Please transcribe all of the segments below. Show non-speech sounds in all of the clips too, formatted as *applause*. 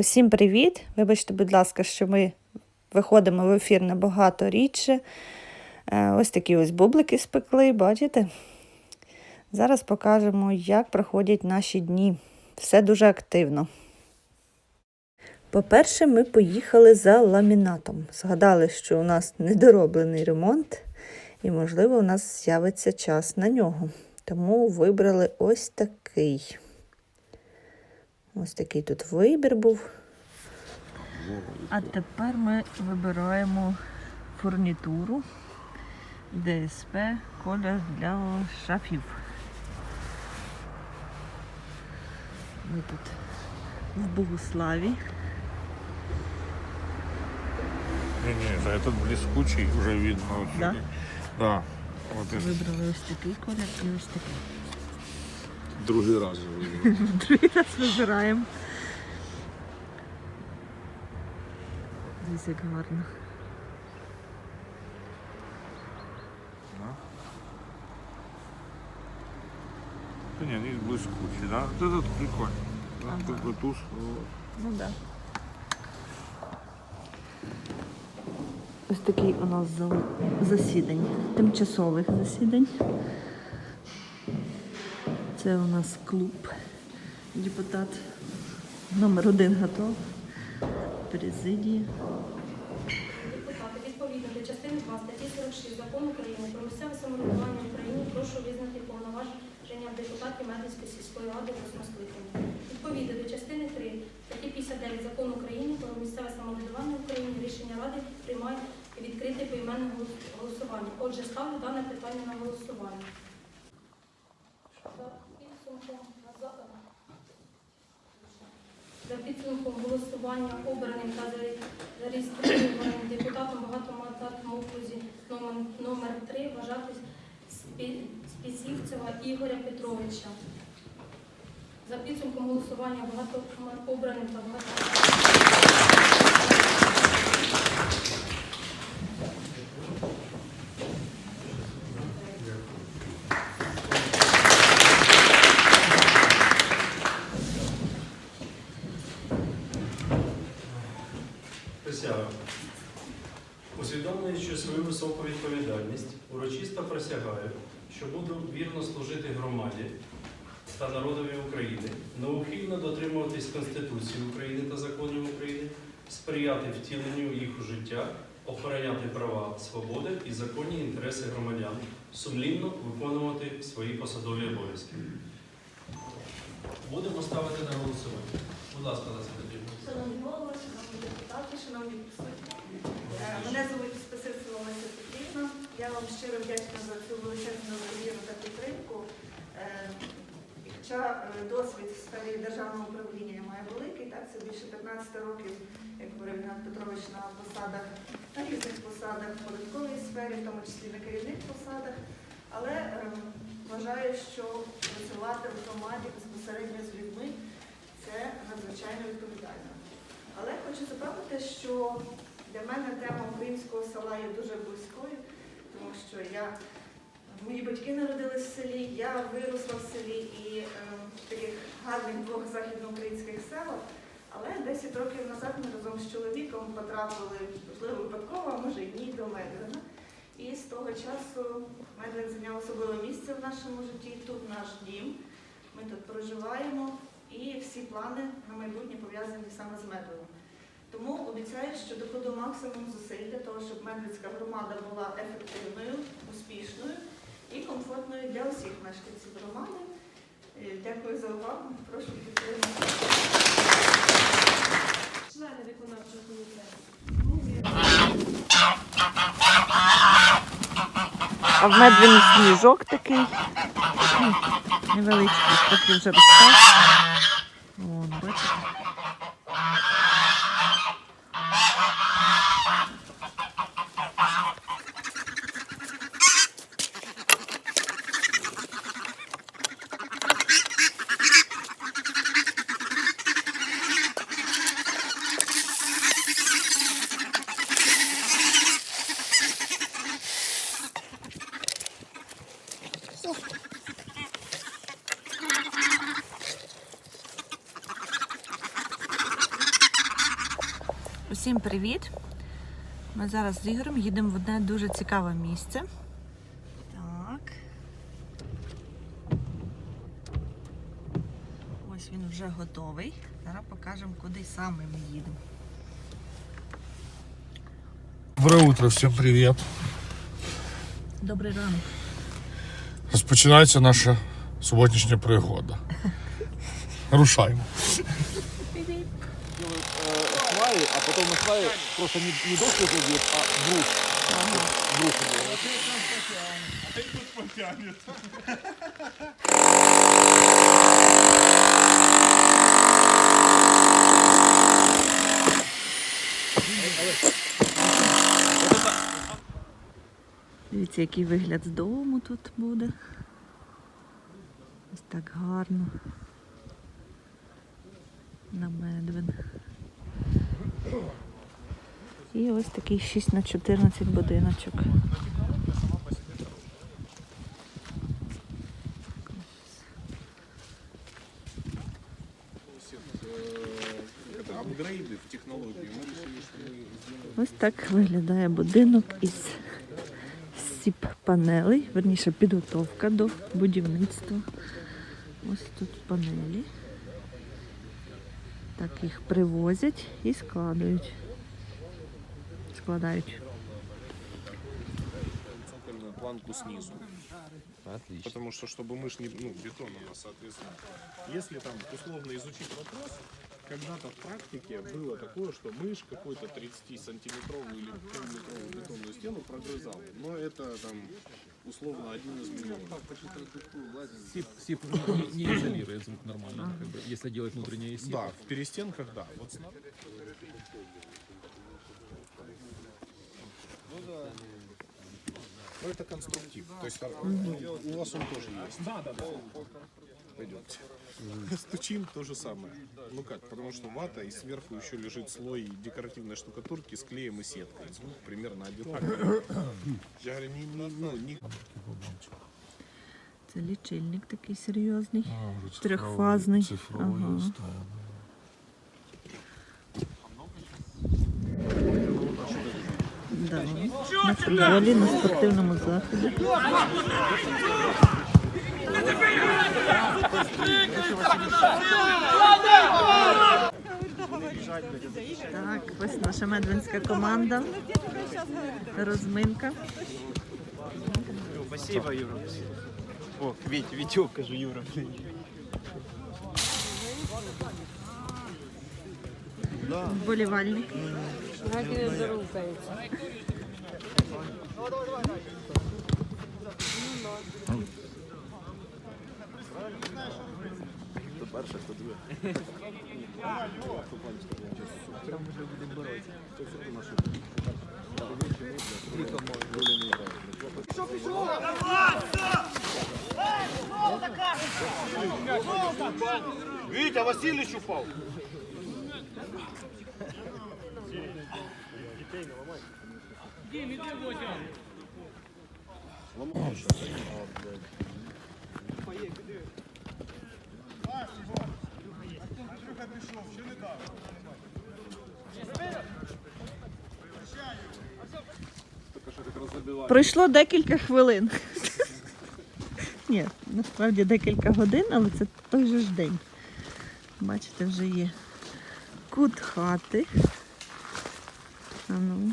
Усім привіт! Вибачте, будь ласка, що ми виходимо в ефір набагато рідше. Е, Ось такі ось бублики спекли, бачите? Зараз покажемо, як проходять наші дні. Все дуже активно. По-перше, ми поїхали за ламінатом. Згадали, що у нас недороблений ремонт, і, можливо, у нас з'явиться час на нього. Тому вибрали ось такий. Ось такий тут вибір був. А тепер ми вибираємо фурнітуру ДСП колір для шафів. Ми тут в Богославі. Не-не, это этот блескучий уже видно. Вот Да? сюда. Да. Вот это Вибрали ось такий колір і ось такий. другий раз. я выбрал. *laughs* Другий раз вибираємо. Дивіться, як гарно. Да. Да нет, есть блескучий, да? Вот этот прикольный. Да, Ага. Такой туз. вот. Ну да. Ось такий у нас зал засідань, тимчасових засідань. Це у нас клуб. Депутат номер один готов. Президії. Депутати, відповідно до частини 2 статті 46 Закону України про місцеве самоврядування в Україні прошу визнати повноваження депутатів Медицької сільської ради восьмого. Відповідно до частини 3 статті 59 Закону України про місцеве самоврядування в Україні рішення ради приймають відкрите поіменне голос- голосування. Отже, ставлю дане питання на голосування. За підсумком за- за підсумком голосування обраним та заре- зареєстрованим депутатом багатомандатному окрузі номер, номер 3 вважати Спісівцева Ігоря Петровича. За підсумком голосування багато обраним та багато. Присяга. Усвідомлюючи свою високу відповідальність, урочисто присягаю, що буду вірно служити громаді та народові України, неухильно дотримуватись Конституції України та законів України, сприяти втіленню їх у життя, охороняти права, свободи і законні інтереси громадян, сумлінно виконувати свої посадові обов'язки. Будемо ставити на голосування. Будь ласка, Леся Петрівна. Шановні голови, шановні депутати, шановні присутні. Мене звуть Спасицева Леся Петрівна. Я вам щиро вдячна за цю величезну довіру та підтримку. Е, Хоча е, досвід в сфері державного управління я маю великий, так це більше 15 років, як говорив Ігнат Петрович, на посадах, на різних посадах в податковій сфері, в тому числі на керівних посадах. Але е, вважаю, що працювати в громаді безпосередньо з людьми це надзвичайно відповідально. Але хочу запевнити, що для мене тема українського села є дуже близькою, тому що я, мої батьки народились в селі, я виросла в селі і е, в таких гарних двох західноукраїнських селах. Але 10 років назад ми разом з чоловіком потрапили, можливо, випадково, може і ні, до Медвина. І з того часу Медвин зайняв особливе місце в нашому житті. Тут наш дім. Ми тут проживаємо і всі плани на майбутнє пов'язані саме з Медвином. Тому обіцяю, що докладу максимум зусиль для того, щоб Медвицька громада була ефективною, успішною і комфортною для усіх мешканців громади. Е, Дякую за увагу. Прошу підтримати. Члени виконавчого комітету. А в медвін сніжок такий. Невеличкий, трохи вже розстав. Усім привіт! Ми зараз з Ігорем їдемо в одне дуже цікаве місце. Так. Ось він вже готовий. Зараз покажемо, куди саме ми їдемо. Доброе утро, всім привіт. Добрий ранок. Розпочинається наша суботнішня пригода. *laughs* Рушаємо. Сваи, а потом на сваи просто не, не доски забьют, а брух. Брух. Дивіться, який вигляд з дому тут буде. Ось так гарно. На медвин. І ось такий 6 на 14 будиночок. Апгрейды в технологии. Мы решили, что мы сделаем Ось так виглядає будинок із сіп панелей, верніше підготовка до будівництва. Ось тут панелі. Так їх привозять і складають. Складають. планку снизу. Отлично. Потому что, чтобы мышь не... Ну, бетон у нас, соответственно. Если там условно изучить вопрос, когда-то в практике было такое, что мышь какую-то 30-сантиметровую или полуметровую бетонную стену прогрызала. Но это там условно один из миллионов. Сип, сип не, не изолирует звук нормально, как бы, если делать внутренние сипы. Да, в перестенках, да. Вот сна- Ну, это конструктив. То есть ну, у вас он тоже есть. Да, да, да Пойдемте. Стучим то же самое. Ну как, потому что вата и сверху еще лежит слой декоративной штукатурки с клеем и сеткой. Звук примерно одинаковый. Я говорю, не, не, ну, не Це лічильник такий серйозний. Трьохфазний. Ага. Да. На футболі, на спортивному заході. Так, ось наша медвинська команда. Розминка. Спасибо, Юра. О, Вить, Витек, кажу, Юра. Вболівальник. Хто перший, хто друге. Там вже будемо боротися. Це все ти не ламай. Дім, іди, Водя. Витя, Васильевич упал. Пройшло декілька хвилин. Ні, насправді декілька годин, але це той же ж день. Бачите, вже є кут хати. А ну.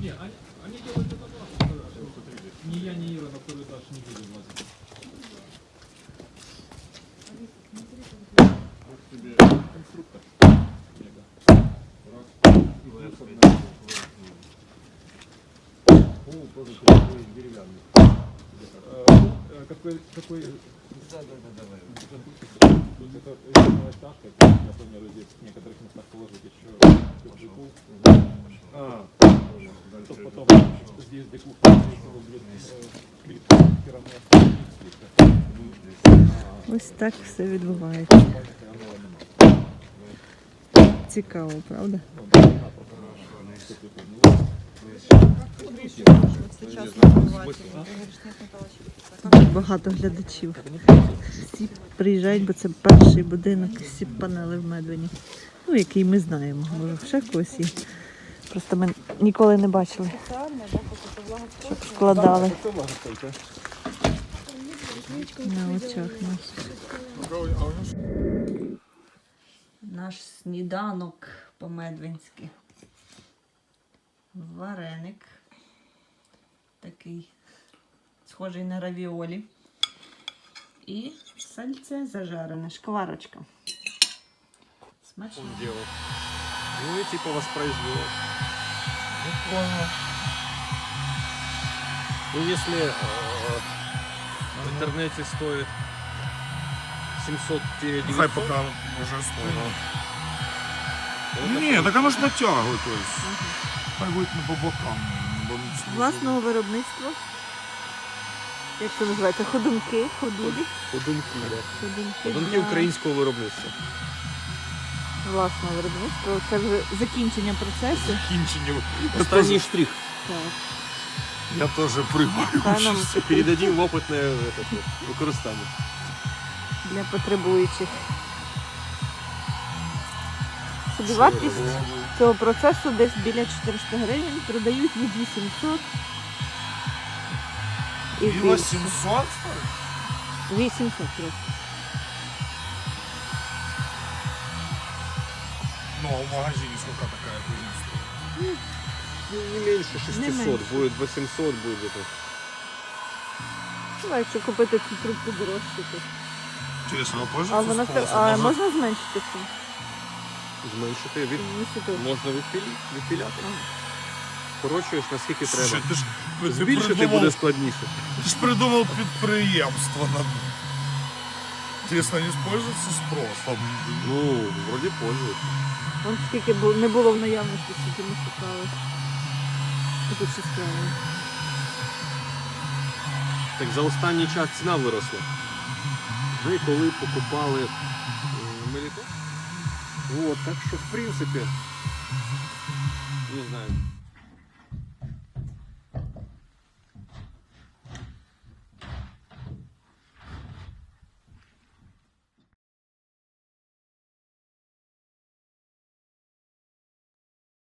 Не, они, делают это классно. Ни я, ни Ира на второй этаж не будем лазить. Вот тебе конструктор. Мега. Раз. И тоже деревянный. Э, какой, какой Да, да, да, давай. Это резиновая ставка, я планирую здесь в некоторых местах положить еще декух. А, чтобы потом здесь декух будет плитка, керамная плитка. Ось так все відбувається. Цікаво, правда? Багато глядачів. Всі приїжджають, бо це перший будинок з панели в Медвені. Ну, який ми знаємо. Може, ще когось є. Просто ми ніколи не бачили, щоб складали на очах наших. Наш сніданок по-медвинськи. Вареник. Такий схожий на равіолі. І сальце зажарене, шкварочка. Смачно. Ну и типа воспроизвел. Ну если э, в интернете стоит 700-900, Хай пока уже стоит. Ні, так оно ж натягує, то есть. Хай бокам. бо ну, Власного виробництва. Як це називається? Ходунки, ходулі. подумки, да. Ходунки, Подумки для українського виробництва. власного виробництва. Це вже закінчення процесу. Кінчення. Останній штрих. Так. Я теж приймаю. Нам Передадим в опытное этот, використання. для потребуючих. Собівартість цього процесу десь біля 400 гривень, продають від 800 і І 800? 800 просто. Ну, а в магазине сколько такая хуйня стоит? Ну, не меньше 600, меньше. будет 800, будет это. Ну, а якщо купити цю трубку дорожче, то. Интересно, а А вона спросом? а Може- можна зменшити це? Зменшити від... Можна відпілі... відпіляти. Скорочуєш наскільки треба. Слушай, ти ж, ти Збільшити придумав- буде складніше. Ти ж придумав підприємство. На... Интересно, не используется спросом? Ну, вроді пользується. Вон скільки бу- не було в наявності, скільки ми шукали. Тут ще справи. Так за останній час ціна виросла. Ми коли покупали. Вот, так что в принципе, не знаю,